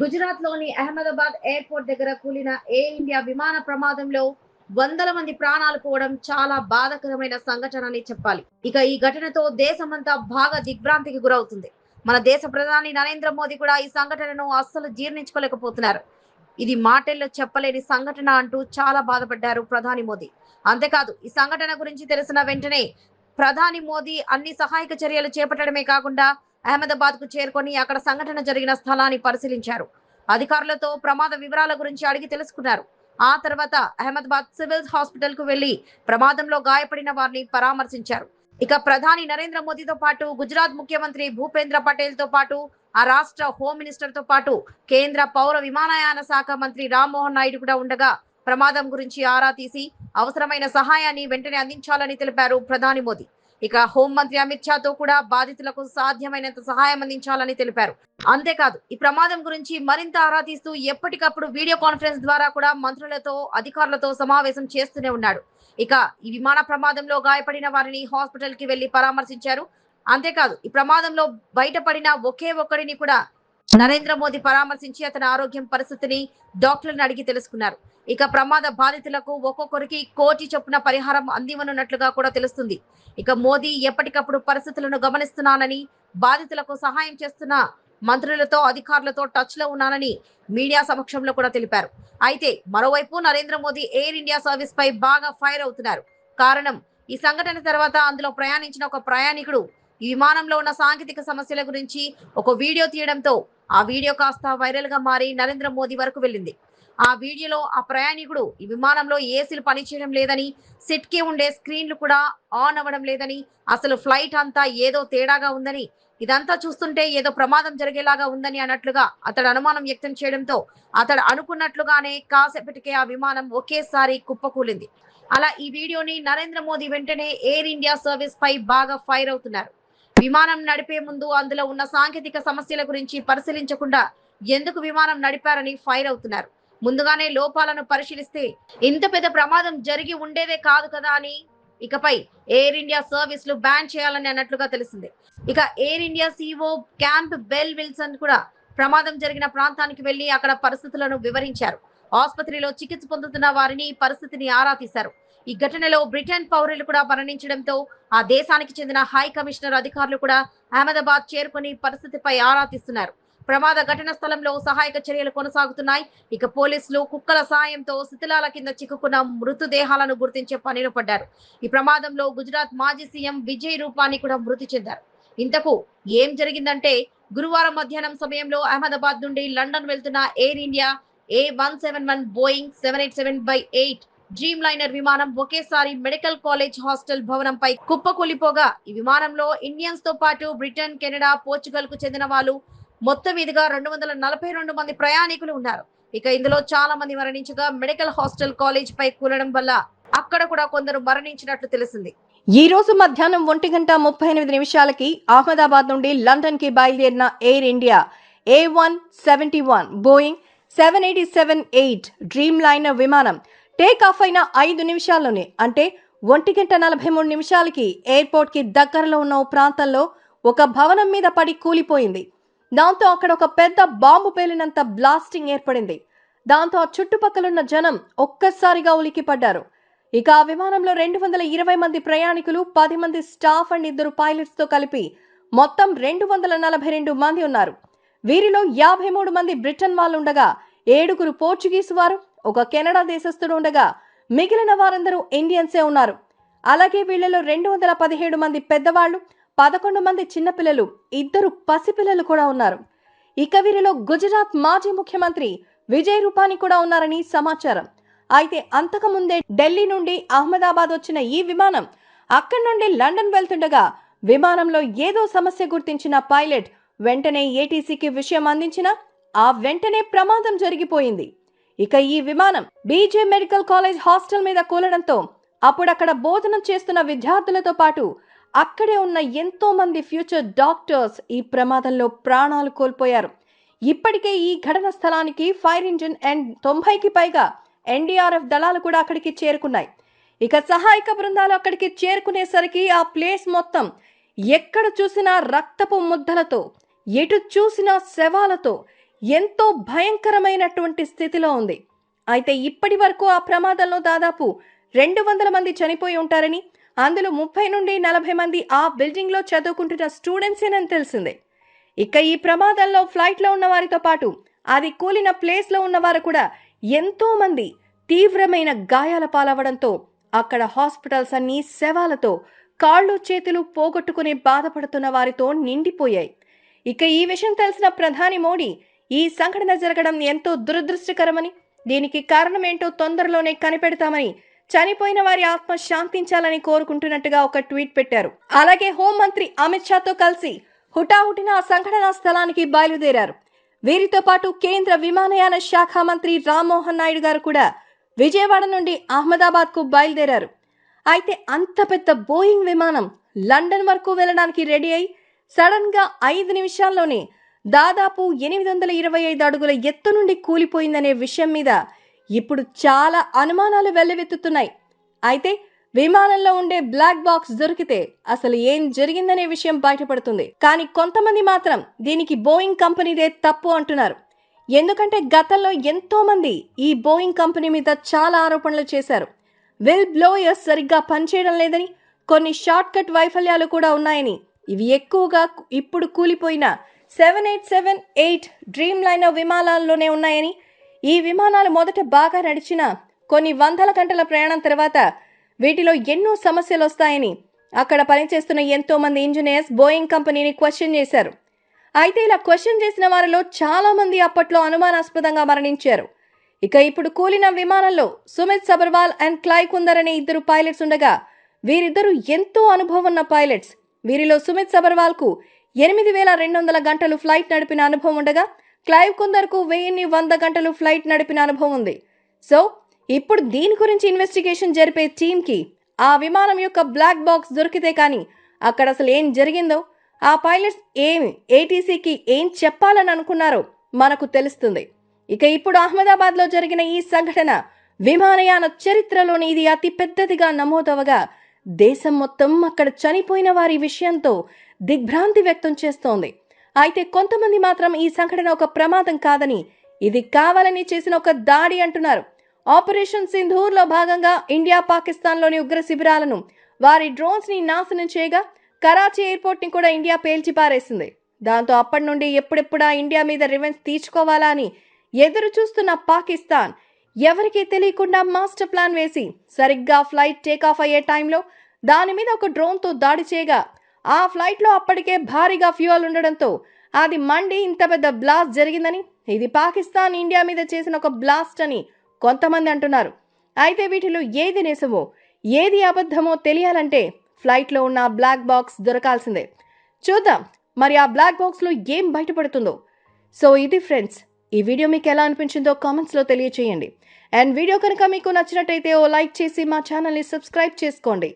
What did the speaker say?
గుజరాత్లోని అహ్మదాబాద్ ఎయిర్పోర్ట్ దగ్గర కూలిన ఎయిర్ ఇండియా విమాన ప్రమాదంలో వందల మంది ప్రాణాలు పోవడం చాలా బాధాకరమైన సంఘటన అని చెప్పాలి. ఇక ఈ ఘటనతో దేశమంతా బాగా దిగ్భ్రాంతికి గురవుతుంది. మన దేశ ప్రధాని నరేంద్ర మోదీ కూడా ఈ సంఘటనను అస్సలు జీర్ణించుకోలేకపోతున్నారు. ఇది మాటల్లో చెప్పలేని సంఘటన అంటూ చాలా బాధపడ్డారు ప్రధాని మోదీ. అంతేకాదు ఈ సంఘటన గురించి తెలిసిన వెంటనే ప్రధాని మోదీ అన్ని సహాయక చర్యలు చేపట్టడమే కాకుండా అహ్మదాబాద్కు చేరుకొని అక్కడ సంఘటన జరిగిన స్థలాన్ని పరిశీలించారు. అధికారులతో ప్రమాద వివరాల గురించి అడిగి తెలుసుకున్నారు. ఆ తర్వాత అహ్మదాబాద్ సివిల్ హాస్పిటల్కు వెళ్ళి ప్రమాదంలో గాయపడిన వారిని పరామర్శించారు. ఇక ప్రధాని నరేంద్ర మోదీతో పాటు గుజరాత్ ముఖ్యమంత్రి భూపేంద్ర పటేల్తో పాటు ఆ రాష్ట్ర హోమ్ మినిస్టర్తో పాటు కేంద్ర పౌర విమానయాన శాఖ మంత్రి రామ్మోహన్ నాయుడు కూడా ఉండగా ప్రమాదం గురించి ఆరా తీసి అవసరమైన సహాయాన్ని వెంటనే అందించాలని తెలిపారు ప్రధాని మోదీ. ఇక హోంమంత్రి అమిత్ షాతో కూడా బాధితులకు సాధ్యమైనంత సహాయం అందించాలని తెలిపారు. అంతేకాదు ఈ ప్రమాదం గురించి మరింత ఆరా తీస్తూ ఎప్పటికప్పుడు వీడియో కాన్ఫరెన్స్ ద్వారా కూడా మంత్రులతో అధికారులతో సమావేశం చేస్తూనే ఉన్నాడు. ఇక ఈ విమాన ప్రమాదంలో గాయపడిన వారిని హాస్పిటల్కి వెళ్ళి పరామర్శించారు. అంతేకాదు ఈ ప్రమాదంలో బయటపడిన ఒకే ఒక్కడిని కూడా నరేంద్ర మోదీ పరామర్శించి అతని ఆరోగ్యం పరిస్థితిని డాక్టర్లను అడిగి తెలుసుకున్నారు. ఇక ప్రమాద బాధితులకు ఒక్కొక్కరికి కోటి చొప్పున పరిహారం అందివనున్నట్లుగా కూడా తెలుస్తుంది. ఇక మోదీ ఎప్పటికప్పుడు పరిస్థితులను గమనిస్తున్నానని బాధితులకు సహాయం చేస్తున్న మంత్రులతో అధికారులతో టచ్లో ఉన్నానని మీడియా సమక్షంలో కూడా తెలిపారు. అయితే మరోవైపు Narendra Modi air India service పై బాగా ఫైర్ అవుతున్నారు. కారణం ఈ సంఘటన తర్వాత అందులో ప్రయాణించిన ఒక ప్రయాణికుడు ఈ విమానంలో ఉన్న సాంకేతిక సమస్యల గురించి ఒక వీడియో తీయడంతో ఆ వీడియో కాస్త వైరల్గా మారి నరేంద్ర మోదీ వరకు వెళ్ళింది. ఆ వీడియోలో ఆ ప్రయాణికుడు ఈ విమానంలో ఏసీలు పనిచేయడం లేదని సిట్కి ఉండే స్క్రీన్లు కూడా ఆన్ అవ్వడం లేదని అసలు ఫ్లైట్ అంతా ఏదో తేడాగా ఉందని ఇదంతా చూస్తుంటే ఏదో ప్రమాదం జరిగేలాగా ఉందని అన్నట్లుగా అతడు అనుమానం వ్యక్తం చేయడంతో అతడు అనుకున్నట్లుగానే కాసేపటికే ఆ విమానం ఒకేసారి కుప్పకూలింది. అలా ఈ వీడియోని నరేంద్ర మోదీ వెంటనే ఎయిర్ ఇండియా సర్వీస్ పై బాగా ఫైర్ అవుతున్నారు. విమానం నడిపే ముందు అందులో ఉన్న సాంకేతిక సమస్యల గురించి పరిశీలించకుండా ఎందుకు విమానం నడిపారని ఫైర్ అవుతున్నారు. ముందుగానే లోపాలను పరిశీలిస్తే ఇంత పెద్ద ప్రమాదం జరిగి ఉండేదే కాదు కదా అని ఇకపై ఎయిర్ ఇండియా సర్వీసులు బ్యాన్ చేయాలని అన్నట్లుగా తెలిసింది. ఇక air India CEO Campbell Wilson కూడా ప్రమాదం జరిగిన ప్రాంతానికి వెళ్ళి అక్కడ పరిస్థితులను వివరించారు. ఆసుపత్రిలో చికిత్స పొందుతున్న వారిని పరిస్థితిని ఆరా తీశారు. ఈ ఘటనలో బ్రిటన్ పౌరులు కూడా మరణించడంతో ఆ దేశానికి చెందిన హై కమిషనర్ అధికారులు కూడా అహ్మదాబాద్ చేరుకుని పరిస్థితిపై ఆరా తీస్తున్నారు. ప్రమాద ఘటన స్థలంలో సహాయక చర్యలు కొనసాగుతున్నాయి. ఇక పోలీసులు కుక్కల సాయంతో శిథిలాల కింద చిక్కుకున్న మృతదేహాలను గుర్తించే పనిలో పడ్డారు. ఈ ప్రమాదంలో గుజరాత్ మాజీ సీఎం విజయ్ రూపాని కూడా మృతి చెందారు. ఇంతకు ఏం జరిగిందంటే గురువారం మధ్యాహ్నం సమయంలో అహ్మదాబాద్ నుండి లండన్ వెళ్తున్న Air India A one seven one Boeing seven eight seven by eight Dreamliner విమానం ఒకేసారి మెడికల్ కాలేజ్ హాస్టల్ భవనంపై కుప్పకూలిపోగా ఈ విమానంలో ఇండియన్స్తో పాటు బ్రిటన్ కెనడా పోర్చుగల్కు చెందిన వాళ్ళు మొత్తం మీదుగా రెండు వందల నలభై రెండు మంది ప్రయాణికులు ఉన్నారు. ఇక ఇందులో చాలా మంది మరణించగా మెడికల్ హాస్టల్ కాలేజ్ పై కూలడం వల్ల అక్కడ కూడా కొందరు మరణించినట్లు తెలిసింది. ఈ రోజు మధ్యాహ్నం ఒంటి గంట ముప్పై ఎనిమిది నిమిషాలకి అహ్మదాబాద్ నుండి లండన్కి బయలుదేరిన air India A one seventy one Boeing seven eighty seven eight dreamliner విమానం టేక్ ఆఫ్ అయిన ఐదు నిమిషాల్లోనే అంటే ఒంటి గంట నలభై మూడు నిమిషాలకి ఎయిర్పోర్ట్కి దగ్గరలో ఉన్న ఓ ప్రాంతంలో ఒక భవనం మీద పడి కూలిపోయింది. దాంతో అక్కడ ఒక పెద్ద బాంబు పేలినంత బ్లాస్టింగ్ ఏర్పడింది. దాంతో ఆ చుట్టుపక్కలున్న జనం ఒక్కసారిగా ఉలికి పడ్డారు. ఇక ఆ విమానంలో రెండు వందల ఇరవై మంది ప్రయాణికులు పది మంది స్టాఫ్ అండ్ ఇద్దరు పైలట్స్తో కలిపి మొత్తం రెండు వందల నలభై రెండు మంది ఉన్నారు. వీరిలో యాభై మూడు మంది బ్రిటన్ వాళ్ళు ఉండగా ఏడుగురు పోర్చుగీస్ వారు ఒక కెనడా దేశస్థుడు ఉండగా మిగిలిన వారందరూ ఇండియన్సే ఉన్నారు. అలాగే వీళ్ళలో రెండు వందల పదిహేడు మంది పెద్దవాళ్ళు పదకొండు మంది చిన్నపిల్లలు ఇద్దరు పసిపిల్లలు కూడా ఉన్నారు. ఇక వీరిలో గుజరాత్ మాజీ ముఖ్యమంత్రి విజయ్ రూపాని కూడా ఉన్నారని సమాచారం. అయితే అంతకుముందే ఢిల్లీ నుండి అహ్మదాబాద్ వచ్చిన ఈ విమానం అక్కడి నుండి లండన్ వెళ్తుండగా విమానంలో ఏదో సమస్య గుర్తించిన పైలట్ వెంటనే ఏటీసీకి విషయం అందించిన ఆ వెంటనే ప్రమాదం జరిగిపోయింది. ఇక ఈ విమానం బీజే మెడికల్ కాలేజ్ హాస్టల్ మీద కూలడంతో అప్పుడక్కడ బోధనం చేస్తున్న విద్యార్థులతో పాటు అక్కడే ఉన్న ఎంతో మంది ఫ్యూచర్ డాక్టర్స్ ఈ ప్రమాదంలో ప్రాణాలు కోల్పోయారు. ఇప్పటికే ఈ ఘటన స్థలానికి ఫైర్ ఇంజిన్ అండ్ తొంభైకి పైగా ఎన్డీఆర్ఎఫ్ దళాలు కూడా అక్కడికి చేరుకున్నాయి. ఇక సహాయక బృందాలు అక్కడికి చేరుకునేసరికి ఆ ప్లేస్ మొత్తం ఎక్కడ చూసినా రక్తపు ముద్దలతో ఎటు చూసినా శవాలతో ఎంతో భయంకరమైనటువంటి స్థితిలో ఉంది. అయితే ఇప్పటి వరకు ఆ ప్రమాదంలో దాదాపు రెండు వందల మంది చనిపోయి ఉంటారని అందులో ముప్పై నుండి నలభై మంది ఆ బిల్డింగ్లో చదువుకుంటున్న స్టూడెంట్సేనని తెలిసిందే. ఇక ఈ ప్రమాదంలో ఫ్లైట్లో ఉన్న వారితో పాటు అది కూలిన ప్లేస్లో ఉన్నవారు కూడా ఎంతో మంది తీవ్రమైన గాయాల పాలవడంతో అక్కడ హాస్పిటల్స్ అన్నీ శవాలతో కాళ్ళు చేతులు పోగొట్టుకుని బాధపడుతున్న వారితో నిండిపోయాయి. ఇక ఈ విషయం తెలిసిన ప్రధాని మోడీ ఈ సంఘటన జరగడం ఎంతో దురదృష్టకరమని దీనికి కారణమేంటో తొందరలోనే కనిపెడతామని చనిపోయిన వారి ఆత్మ శాంతించాలని కోరుకుంటున్నట్టుగా ఒక ట్వీట్ పెట్టారు. అలాగే హోంమంత్రి అమిత్ షాతో కలిసి హుటాహుటిన ఆ సంఘటనా స్థలానికి బయలుదేరారు. వీరితో పాటు కేంద్ర విమానయాన శాఖ మంత్రి రామ్మోహన్ నాయుడు గారు కూడా విజయవాడ నుండి అహ్మదాబాద్కు బయలుదేరారు. అయితే అంత పెద్ద బోయింగ్ విమానం లండన్ వరకు వెళ్ళడానికి రెడీ అయి సడన్గా ఐదు నిమిషాల్లోనే దాదాపు ఎనిమిది వందల ఇరవై ఐదు అడుగుల ఎత్తు నుండి కూలిపోయిందనే విషయం మీద ఇప్పుడు చాలా అనుమానాలు వెల్లువెత్తుతున్నాయి. అయితే విమానంలో ఉండే బ్లాక్ బాక్స్ దొరికితే అసలు ఏం జరిగిందనే విషయం బయటపడుతుంది. కానీ కొంతమంది మాత్రం దీనికి బోయింగ్ కంపెనీదే తప్పు అంటున్నారు. ఎందుకంటే గతంలో ఎంతో మంది ఈ బోయింగ్ కంపెనీ మీద చాలా ఆరోపణలు చేశారు. విల్ బ్లోయర్స్ సరిగ్గా పనిచేయడం లేదని కొన్ని షార్ట్ కట్ వైఫల్యాలు కూడా ఉన్నాయని. ఇవి ఎక్కువగా ఇప్పుడు కూలిపోయిన seven eight seven eight dreamliner విమానాల్లోనే ఉన్నాయని ఈ విమానాలు మొదట బాగా నడిచిన కొన్ని వందల గంటల ప్రయాణం తర్వాత వీటిలో ఎన్నో సమస్యలు వస్తాయని అక్కడ పనిచేస్తున్న ఎంతో మంది ఇంజనీర్స్ బోయింగ్ కంపెనీని క్వశ్చన్ చేశారు. అయితే ఇలా క్వశ్చన్ చేసిన వారిలో చాలా మంది అప్పట్లో అనుమానాస్పదంగా మరణించారు. ఇక ఇప్పుడు కూలిన విమానంలో సుమిత్ సబర్వాల్ అండ్ క్లై కుందర్ అనే ఇద్దరు పైలట్స్ ఉండగా వీరిద్దరూ ఎంతో అనుభవం ఉన్న పైలట్స్. వీరిలో సుమిత్ సబర్వాల్కు ఎనిమిది వేల రెండు వందల గంటలు ఫ్లైట్ నడిపిన అనుభవం ఉండగా క్లైవ్ కుందర్కు వెయ్యిన్ని వంద గంటలు ఫ్లైట్ నడిపిన అనుభవం ఉంది. సో ఇప్పుడు దీని గురించి ఇన్వెస్టిగేషన్ జరిపే టీంకి ఆ విమానం యొక్క బ్లాక్ బాక్స్ దొరికితే కానీ అక్కడ అసలు ఏం జరిగిందో ఆ పైలట్స్ ఏమి ఏటీసీకి ఏం చెప్పాలని అనుకున్నారో మనకు తెలుస్తుంది. ఇక ఇప్పుడు అహ్మదాబాద్లో జరిగిన ఈ సంఘటన విమానయాన చరిత్రలోని ఇది అతి పెద్దదిగా నమోదవగా దేశం మొత్తం అక్కడ చనిపోయిన వారి విషయంతో దిగ్భ్రాంతి వ్యక్తం చేస్తోంది. అయితే కొంతమంది మాత్రం ఈ సంఘటన ఒక ప్రమాదం కాదని ఇది కావాలని చేసిన ఒక దాడి అంటున్నారు. ఆపరేషన్ సింధూర్లో భాగంగా ఇండియా పాకిస్తాన్లోని ఉగ్ర శిబిరాలను వారి డ్రోన్స్ని నాశనం చేయగా కరాచీ ఎయిర్పోర్ట్ని కూడా ఇండియా పేల్చి పారేసింది. దాంతో అప్పటి నుండి ఎప్పుడెప్పుడా ఇండియా మీద రివెంజ్ తీర్చుకోవాలా అని ఎదురు చూస్తున్న పాకిస్తాన్ ఎవరికీ తెలియకుండా మాస్టర్ ప్లాన్ వేసి సరిగ్గా ఫ్లైట్ టేక్ ఆఫ్ అయ్యే టైంలో దాని మీద ఒక డ్రోన్తో దాడి చేయగా ఆ ఫ్లైట్లో అప్పటికే భారీగా ఫ్యూయల్ ఉండడంతో అది మండి ఇంత పెద్ద బ్లాస్ట్ జరిగిందని ఇది పాకిస్తాన్ ఇండియా మీద చేసిన ఒక బ్లాస్ట్ అని కొంతమంది అంటున్నారు. అయితే వీటిలో ఏది నిజమో ఏది అబద్ధమో తెలియాలంటే ఫ్లైట్లో ఉన్న బ్లాక్ బాక్స్ దొరకాల్సిందే. చూద్దాం మరి ఆ బ్లాక్ బాక్స్లో ఏం బయటపడుతుందో. సో ఇది ఫ్రెండ్స్ ఈ వీడియో మీకు ఎలా అనిపించిందో కామెంట్స్లో తెలియచేయండి. అండ్ వీడియో కనుక మీకు నచ్చినట్టయితే ఓ లైక్ చేసి మా ఛానల్ని సబ్స్క్రైబ్ చేసుకోండి.